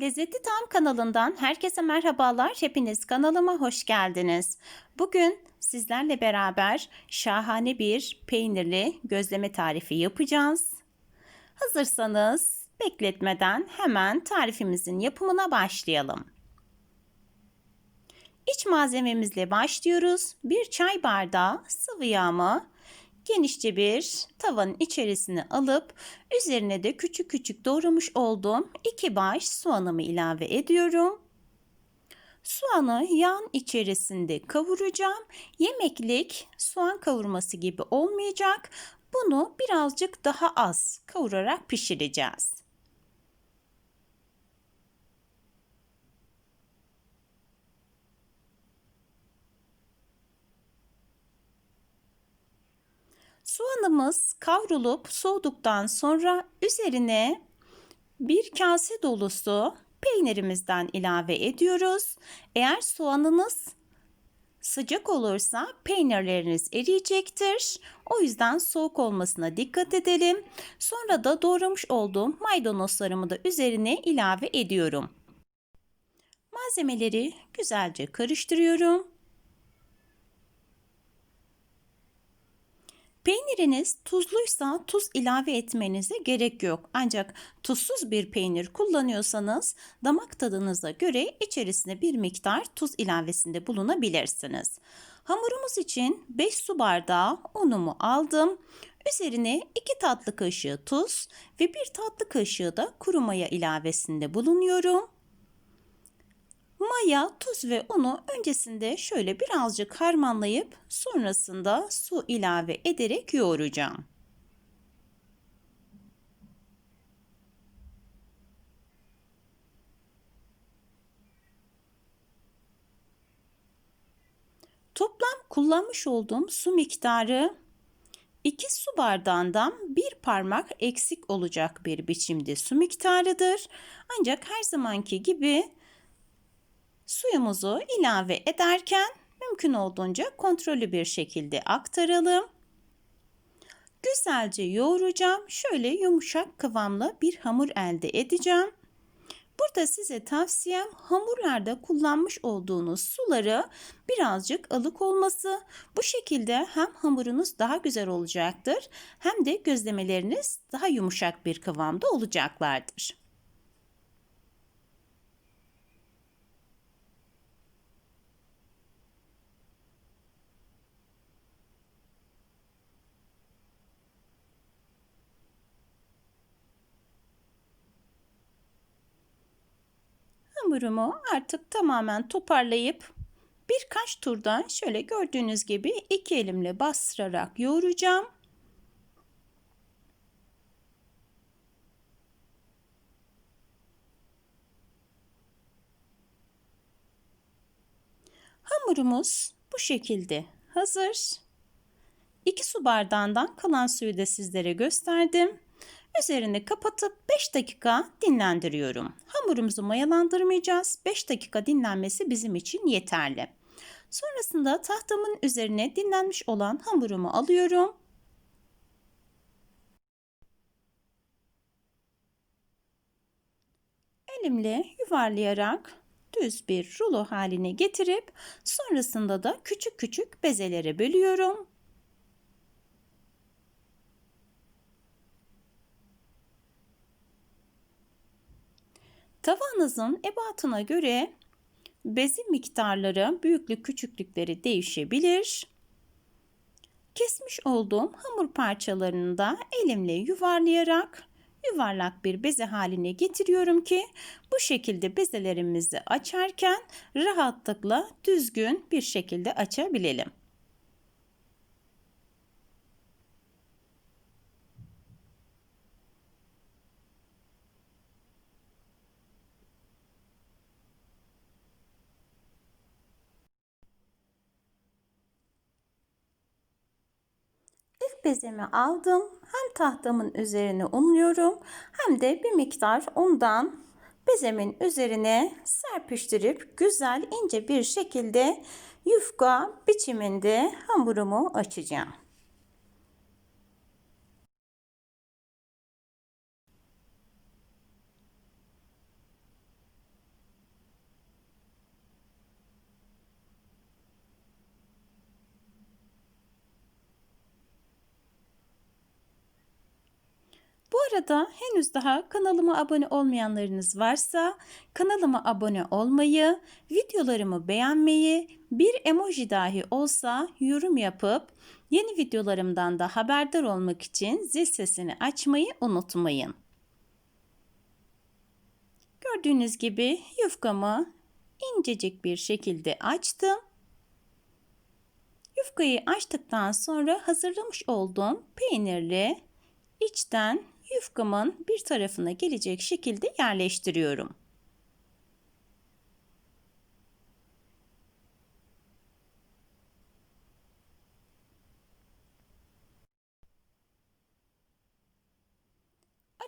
Lezzeti Tam kanalından herkese merhabalar. Hepiniz kanalıma hoş geldiniz. Bugün sizlerle beraber şahane bir peynirli gözleme tarifi yapacağız. Hazırsanız bekletmeden hemen tarifimizin yapımına başlayalım. İç malzememizle başlıyoruz. Bir çay bardağı sıvı yağımı genişçe bir tavanın içerisine alıp üzerine de küçük küçük doğramış olduğum iki baş soğanımı ilave ediyorum. Soğanı yağın içerisinde kavuracağım. Yemeklik soğan kavurması gibi olmayacak. Bunu birazcık daha az kavurarak pişireceğiz. Soğanımız kavrulup soğuduktan sonra üzerine bir kase dolusu peynirimizden ilave ediyoruz. Eğer soğanınız sıcak olursa peynirleriniz eriyecektir. O yüzden soğuk olmasına dikkat edelim. Sonra da doğramış olduğum maydanozlarımı da üzerine ilave ediyorum. Malzemeleri güzelce karıştırıyorum. Peyniriniz tuzluysa tuz ilave etmenize gerek yok. Ancak tuzsuz bir peynir kullanıyorsanız damak tadınıza göre içerisine bir miktar tuz ilavesinde bulunabilirsiniz. Hamurumuz için 5 su bardağı unumu aldım. Üzerine 2 tatlı kaşığı tuz ve 1 tatlı kaşığı da kuru maya ilavesinde bulunuyorum. Maya, tuz ve unu öncesinde şöyle birazcık harmanlayıp sonrasında su ilave ederek yoğuracağım. Toplam kullanmış olduğum su miktarı 2 su bardağından bir parmak eksik olacak bir biçimde su miktarıdır. Ancak her zamanki gibi Suyumuzu ilave ederken mümkün olduğunca kontrollü bir şekilde aktaralım. Güzelce yoğuracağım. Şöyle yumuşak kıvamlı bir hamur elde edeceğim. Burada size tavsiyem hamurlarda kullanmış olduğunuz suları birazcık ılık olması. Bu şekilde hem hamurunuz daha güzel olacaktır hem de gözlemeleriniz daha yumuşak bir kıvamda olacaklardır. Hamurumu artık tamamen toparlayıp birkaç turdan şöyle gördüğünüz gibi iki elimle bastırarak yoğuracağım. Hamurumuz bu şekilde hazır. 2 su bardağından kalan suyu da sizlere gösterdim. Üzerini kapatıp 5 dakika dinlendiriyorum. Hamurumuzu mayalandırmayacağız. 5 dakika dinlenmesi bizim için yeterli. Sonrasında tahtamın üzerine dinlenmiş olan hamurumu alıyorum. Elimle yuvarlayarak düz bir rulo haline getirip sonrasında da küçük küçük bezelere bölüyorum. Tavanızın ebatına göre bezi miktarları, büyüklük küçüklükleri değişebilir. Kesmiş olduğum hamur parçalarını da elimle yuvarlayarak yuvarlak bir beze haline getiriyorum ki bu şekilde bezelerimizi açarken rahatlıkla düzgün bir şekilde açabilelim. Bezemi aldım. Hem tahtamın üzerine unluyorum hem de bir miktar undan bezemin üzerine serpiştirip güzel ince bir şekilde yufka biçiminde hamurumu açacağım. Bu arada henüz daha kanalıma abone olmayanlarınız varsa kanalıma abone olmayı, videolarımı beğenmeyi, bir emoji dahi olsa yorum yapıp yeni videolarımdan da haberdar olmak için zil sesini açmayı unutmayın. Gördüğünüz gibi yufkamı incecik bir şekilde açtım. Yufkayı açtıktan sonra hazırlamış olduğum peynirli içten yufkamın bir tarafına gelecek şekilde yerleştiriyorum.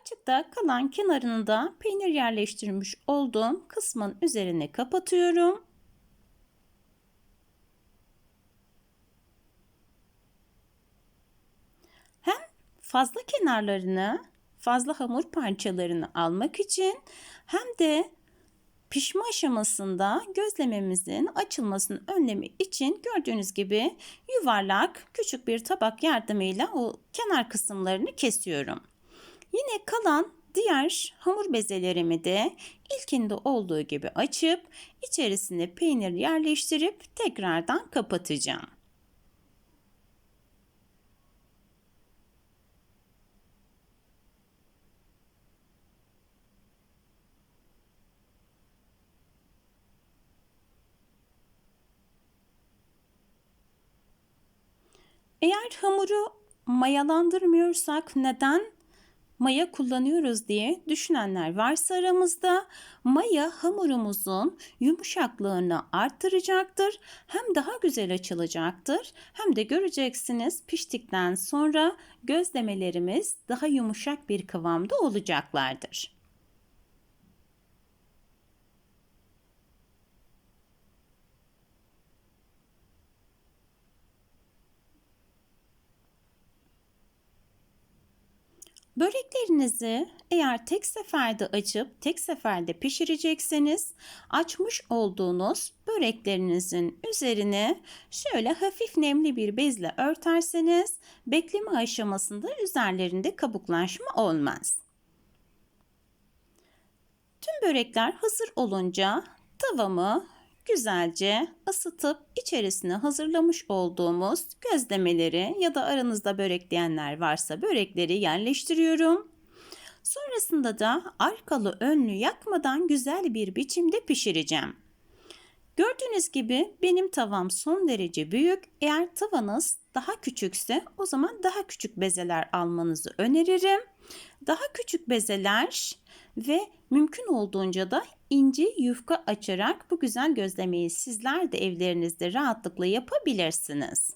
Açıkta kalan kenarını da peynir yerleştirmiş olduğum kısmın üzerine kapatıyorum. Hem fazla kenarlarını, fazla hamur parçalarını almak için hem de pişme aşamasında gözlememizin açılmasını önlemi için gördüğünüz gibi yuvarlak küçük bir tabak yardımıyla o kenar kısımlarını kesiyorum. Yine kalan diğer hamur bezelerimi de ilkinde olduğu gibi açıp içerisine peynir yerleştirip tekrardan kapatacağım. Eğer hamuru mayalandırmıyorsak neden maya kullanıyoruz diye düşünenler varsa aramızda maya hamurumuzun yumuşaklığını arttıracaktır. Hem daha güzel açılacaktır hem de göreceksiniz piştikten sonra gözlemelerimiz daha yumuşak bir kıvamda olacaklardır. Böreklerinizi eğer tek seferde açıp tek seferde pişirecekseniz açmış olduğunuz böreklerinizin üzerine şöyle hafif nemli bir bezle örterseniz bekleme aşamasında üzerlerinde kabuklaşma olmaz. Tüm börekler hazır olunca tavamı güzelce ısıtıp içerisine hazırlamış olduğumuz gözlemeleri ya da aranızda börekleyenler varsa börekleri yerleştiriyorum. Sonrasında da arkalı önlü yakmadan güzel bir biçimde pişireceğim. Gördüğünüz gibi benim tavam son derece büyük. Eğer tavanız daha küçükse o zaman daha küçük bezeler almanızı öneririm. Daha küçük bezeler ve mümkün olduğunca da ince yufka açarak bu güzel gözlemeyi sizler de evlerinizde rahatlıkla yapabilirsiniz.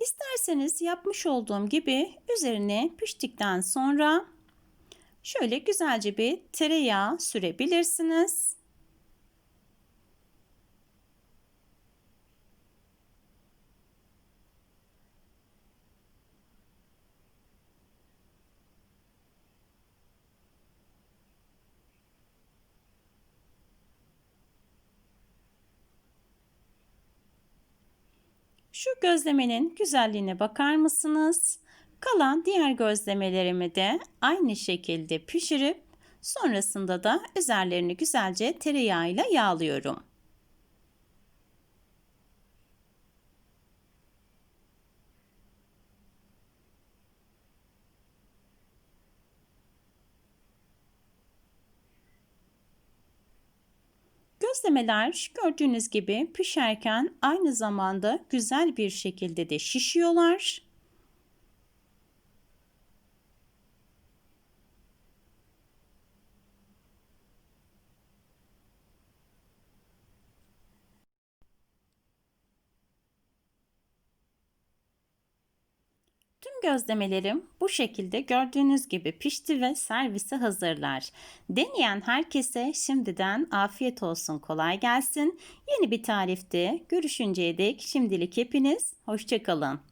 İsterseniz yapmış olduğum gibi üzerine piştikten sonra şöyle güzelce bir tereyağı sürebilirsiniz. Şu gözlemenin güzelliğine bakar mısınız? Kalan diğer gözlemelerimi de aynı şekilde pişirip sonrasında da üzerlerini güzelce tereyağıyla yağlıyorum. Gözlemeler gördüğünüz gibi pişerken aynı zamanda güzel bir şekilde de şişiyorlar. Gözlemelerim bu şekilde gördüğünüz gibi pişti ve servise hazırlar. Deneyen herkese şimdiden afiyet olsun kolay gelsin. Yeni bir tarifte görüşünceye dek şimdilik hepiniz hoşçakalın.